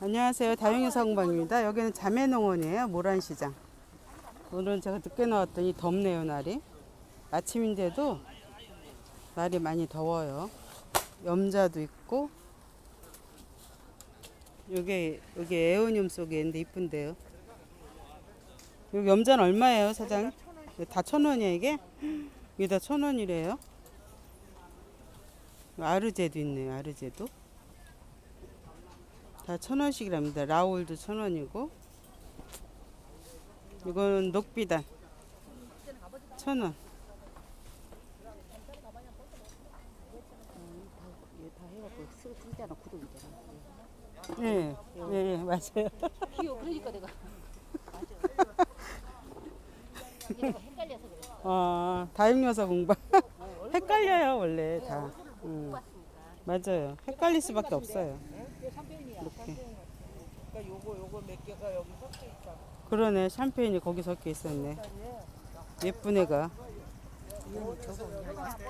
안녕하세요. 다영이 상방입니다. 여기는 자매농원이에요. 모란시장. 오늘은 제가 늦게 나왔더니 덥네요, 날이. 아침인데도 날이 많이 더워요. 염자도 있고. 여기 여기 에어늄 속에 있는데 이쁜데요. 여기 염자는 얼마예요, 사장? 다천 원이야 이게? 이게 다 천 원이래요. 아르제도 있네요, 아르제도. 다 천 원씩이랍니다. 라울도 천 원이고. 이거는 녹비단 천 원. 다 쓰잖아 구독이잖아. 예, 예, 예, 맞아요. 귀여워. 그러니까 내가. 이게 내가 헷갈려서 그래. 어, 다육여사 공방. 헷갈려요 원래 다. 음, 맞아요. 헷갈릴 수밖에 없어요. 이렇게. 그러니까 요거 요거 몇 개가 여기 섞여 있잖아. 그러네 샴페인이 거기 섞여 있었네. 예쁜 애가.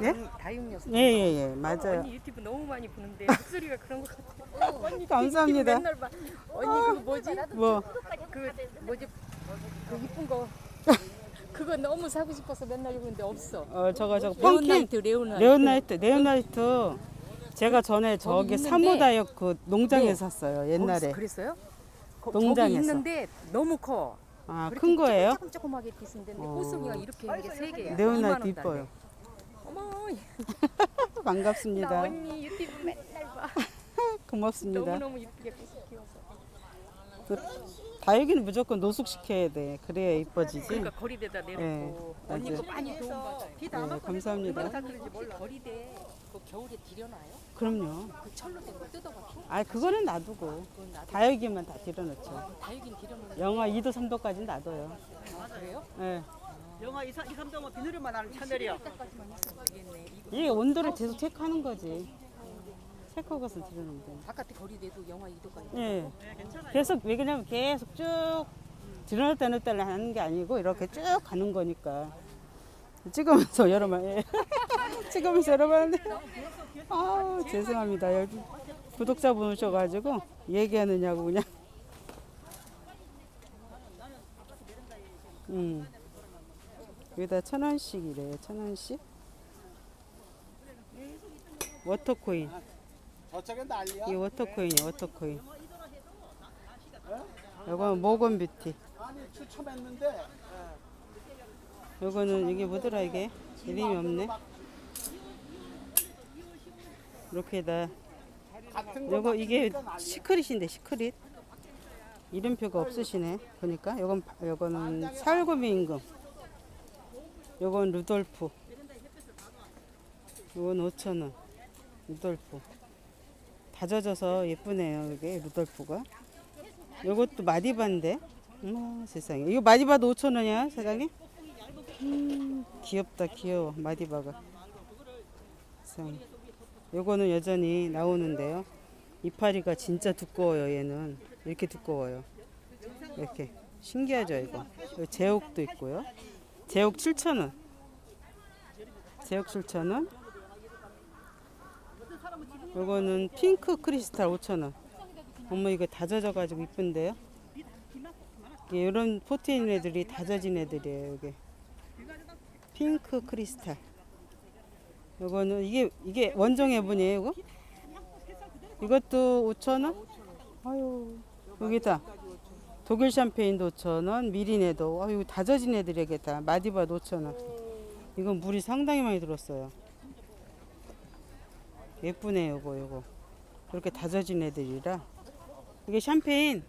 예? 다육녀석. 예예예 예, 맞아요. 언니 유튜브 너무 많이 보는데 목소리가 그런 것 같아. 언니 감사합니다. 맨날 봐. 언니 그 뭐지? 뭐 그 뭐지? 그 이쁜 거. 그거 너무 사고 싶어서 맨날 입는데 없어. 어, 저거 저거 펑킨 레오나이트 레오나이트. 레오나이트 레오나이트 제가 전에 저기 있는데 사무다역 그 농장에 네. 샀어요 옛날에. 거기서 그랬어요? 거, 농장에서. 있는데 너무 커. 아 그렇게 큰 거예요? 조금 조그맣게 이렇게 있는데 어. 꽃송이가 이렇게 있는 게 세 개야. 2만 이뻐요. 어머, 나 반갑습니다. 언니 유튜브 맨날 봐. 고맙습니다. 너무 너무 이쁘게 키워서. 그 다육이는 무조건 노숙시켜야 돼. 그래야 이뻐지지. 그러니까 거리대다 내놓고 네, 언니 맞아요. 거 많이 도움받아요. 네, 감사합니다. 다 그런지 몰라. 거리대 그 겨울에 들여놔요? 그럼요. 그 철로 된 거 뜯어갖고 아 그거는 놔두고 그건 나도 다육이만 다 들여놓죠. 다육인 들여놓는 영하 2도 3도까지는 놔둬요. 거 그래요? 예. 영하 2, 3, 2, 3도면 비누리만 하는 채널이야. 때까지만 있으면 되겠네. 이거 이게 온도를 계속 체크하는 거지. 체크하고 가서 들여놓으면 돼. 바깥에 거리대도 영하 2도까지. 예. 계속 왜 그러냐면 계속 쭉 들어놨다 놨다 하는 게 아니고 이렇게 쭉 가는 거니까. 찍으면서 여러 번 예. 찍으면서 여러 번 하는데 아 죄송합니다. 여기 구독자 분 오셔가지고 얘기하느냐고 그냥. 음. 여기다 천 원씩이래요 천 원씩. 워터코인. 저쪽에 난리야. 이 워터코인이 워터코인. 이건 모건 뷰티. 아니 추첨했는데 요거는 이게 뭐더라 이게? 이름이 없네. 이렇게다. 요거 이게. 시크릿인데 시크릿. 이름표가 없으시네 보니까. 요건 바- 요거는 살구미 임금 요건 루돌프. 요건 5천원. 루돌프. 다 젖어서 예쁘네요 이게 루돌프가. 요것도 마디바인데? 어머 세상에. 이거 마디바도 5천원이야 사장님? 음, 귀엽다 귀여워. 마디바가. 요거는 여전히 나오는데요. 이파리가 진짜 두꺼워요 얘는. 이렇게 두꺼워요. 이렇게. 신기하죠 이거. 제옥도 있고요. 제옥 7,000원. 제옥 7,000원. 요거는 핑크 크리스탈 5,000원. 어머 이거 다 젖어가지고 이쁜데요? 이런 포트 있는 애들이 다 젖은 애들이에요 여기 핑크 크리스탈. 요거는 이게 이게 원종 해분이에요 이거? 이것도 5,000원? 아유 여기다. 독일 샴페인도 5,000원 미리네도. 아유 다 젖은 애들에게 다. 마디바도 5,000원. 이건 물이 상당히 많이 들었어요. 예쁘네요 요거 요거. 이렇게 다 젖은 애들이라. 이게 샴페인.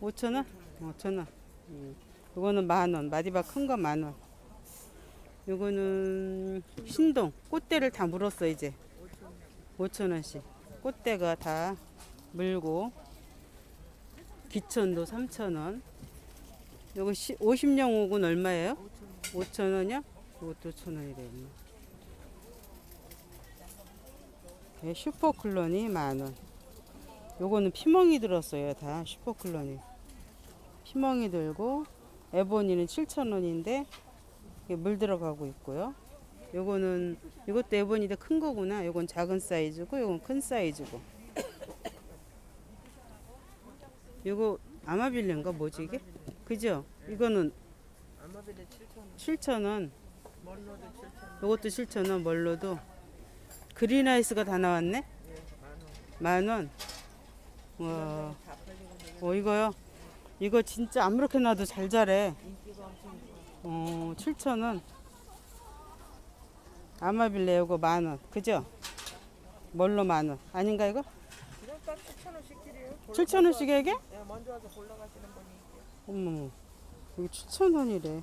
5,000원? 5,000원. 음. 이거는 만 원 마디바 큰거 만원. 요거는 신동 꽃대를 다 물었어 이제. 5천 원씩. 꽃대가 다 물고 기천도 3천 원. 요거 50령 옥은 얼마예요? 5천 원이요? 이것도 5천원이래요 네, 슈퍼클론이 만 원. 요거는 피멍이 들었어요 다. 슈퍼클론이. 피멍이 들고 에보니는 7천원인데 물 들어가고 있고요. 요거는 이것도 에보니데 큰 거구나. 요건 작은 사이즈고 요건 큰 사이즈고. 이거 아마빌레인가 뭐지 이게? 그죠? 이거는 아마빌레 7천 7,000원. 멀로도 7천 이것도 7,000원 멀로도. 그린 아이스가 다 나왔네? 만 원. 와. 다 팔리고 있는데 어 이거요. 이거 진짜 아무렇게 놔도 잘 자래. 어, 7,000원. 아마빌레 이거 만 원. 그죠? 멀로 만 원. 아닌가 이거? 그냥 딱 7천 원씩 드려요. 7,000원씩 이게? 예, 먼저 와서 골라가시는 분이. 어머. 이거 7,000원이래.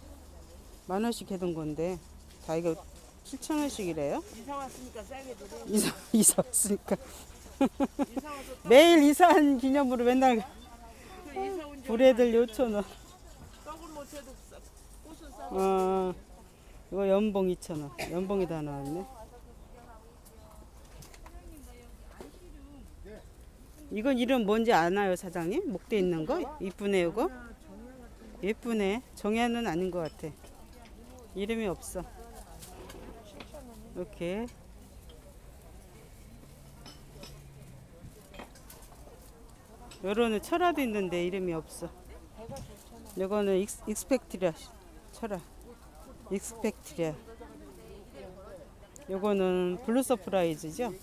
만 원씩 해둔 건데. 다 이거 7,000원씩이래요? 이사 왔으니까 싸게 드려. 이사, 이사 왔으니까. 이사 와서 매일 이사한 기념으로 맨날 애들 5,000원. 떡은 못해도 싸- 꽃은 싸. 어, 이거 연봉 2,000원. 연봉이 다 나왔네. 이건 이름 뭔지 아나요, 사장님? 목대 있는 거? 이쁘네, 이거? 예쁘네. 정야는 아닌 것 같아. 이름이 없어. 이렇게. 요런은 철화도 있는데 이름이 없어. 이거는 익스, 익스펙트리아 철화. 익스펙트리아. 요거는 블루 서프라이즈죠?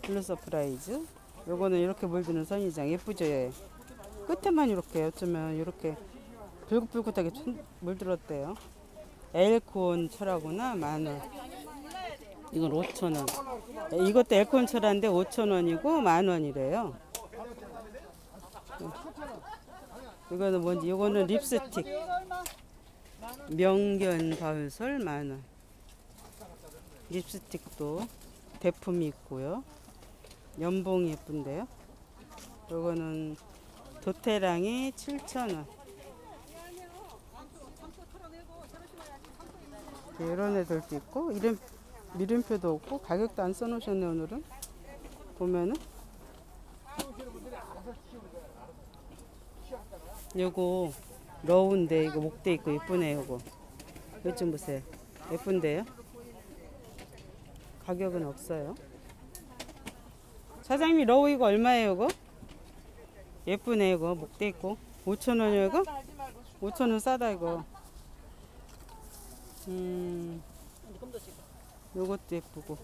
블루 서프라이즈. 요거는 이렇게 물드는 선인장 예쁘죠? 얘? 끝에만 이렇게 어쩌면 이렇게 불긋불긋하게 촌- 물들었대요. 엘콘 철하구나 만 원. 이건 5천 원. 이것도 엘콘 철인데 5천 원이고 만 원이래요. 이거는 뭔지 이거는 립스틱. 명견 바울솔 만 원. 립스틱도 대품이 있고요. 연봉이 예쁜데요. 요거는 도테랑이 7,000원. 이런 애들도 있고 이름 미름표도 없고 가격도 안 써놓으셨네 오늘은 보면은 요거 러운데 이거 목대 있고 예쁘네 요거. 이것 좀 보세요. 예쁜데요? 가격은 없어요. 사장님이 러우 이거 얼마예요 이거? 예쁘네 이거. 목대 있고. 5천원이요 이거? 5천원 싸다 이거. 음. 요것도 예쁘고.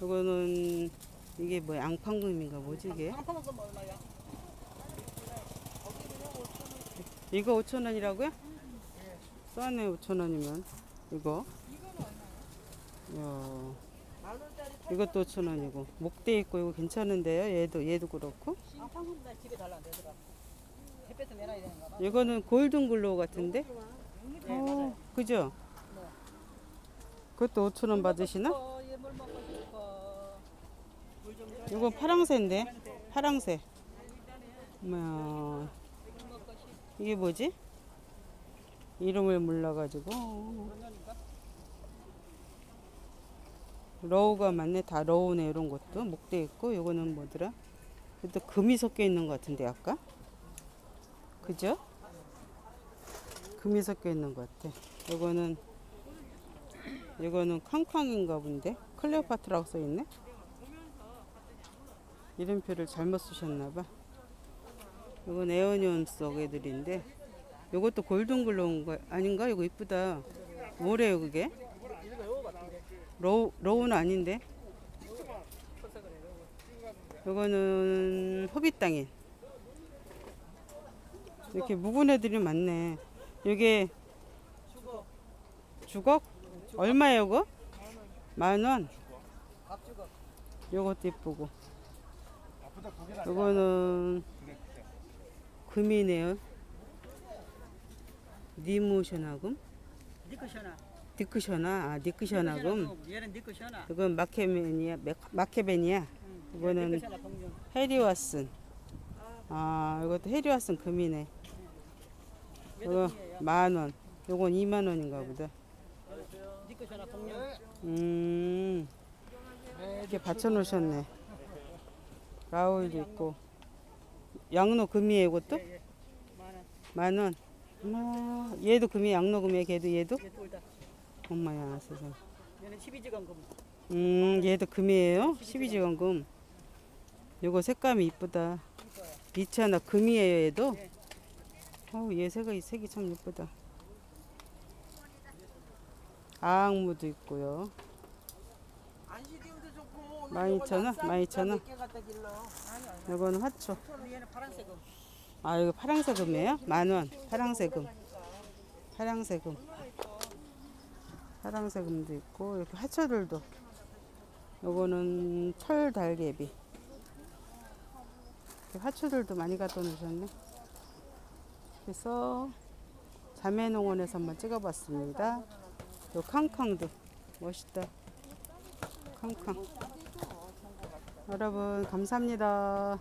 요거는 이게 뭐 양판금인가 뭐지 이게 이거 5천 원이라고요? 싸네 5천 원이면 이거. 야. 이것도 5천 원이고 목대 있고 이거 괜찮은데요? 얘도 얘도 그렇고. 이거는 골든 글로우 같은데? 어, 그죠? 그것도 5천 원 받으시나? 이거 파랑새인데? 파랑새. 뭐야. 이게 뭐지? 이름을 몰라가지고. 러우가 많네. 다 러우네 이런 것도. 목대 있고 요거는 뭐더라? 또 금이 섞여 있는 것 같은데 아까? 그죠? 금이 섞여 있는 것 같아. 요거는 이거는 캉캉인가 본데? 클레오파트라고 써 있네? 이름표를 잘못 쓰셨나봐 이건 에어니온 속 애들인데 이것도 골든 글로운 거 아닌가? 이거 이쁘다. 뭐래요 그게? 로우 로우는 아닌데. 이거는 호빗땅인. 이렇게 묵은 애들이 많네. 이게 주걱? 얼마예요 그거? 만 원. 요것도 이쁘고. 이거는 금이네요. 니모셔나금? 니크셔나. 디크셔나, 아 디크셔나금. 얘는 니크셔나. 이건 마케베니아, 마- 마케베니아. 이거는 니크셔나 공룡. 해리와슨. 아, 이것도 해리와슨 금이네. 이거 만 원. 요건 2만 원인가 보다. 니크셔나. 음, 이렇게 받쳐 놓으셨네. 라울도 있고. 양로 금이에요, 이것도? 만 원. 어머, 얘도 금이 양로 금이에요, 걔도 얘도? 얘둘 다. 엄마야, 세상. 얘는 12지간 금. 음, 얘도 금이에요? 12지간 금. 요거 색감이 이쁘다. 하나 금이에요 얘도. 어우 얘 색이 이 색이 참 예쁘다. 아악무도 있고요. 오늘 12,000원? 12,000원? 몇개 갖다 길러. 이거는 화초. 아 이거 파랑새금이에요? 만 원. 파랑새금. 파랑새금. 파랑새금도 있고 이렇게 화초들도. 요거는 철달개비. 이렇게 화초들도 많이 갖다 놓으셨네. 그래서 자매농원에서 한번 찍어봤습니다. 요 캉캉도 멋있다. 캉캉. 여러분 감사합니다.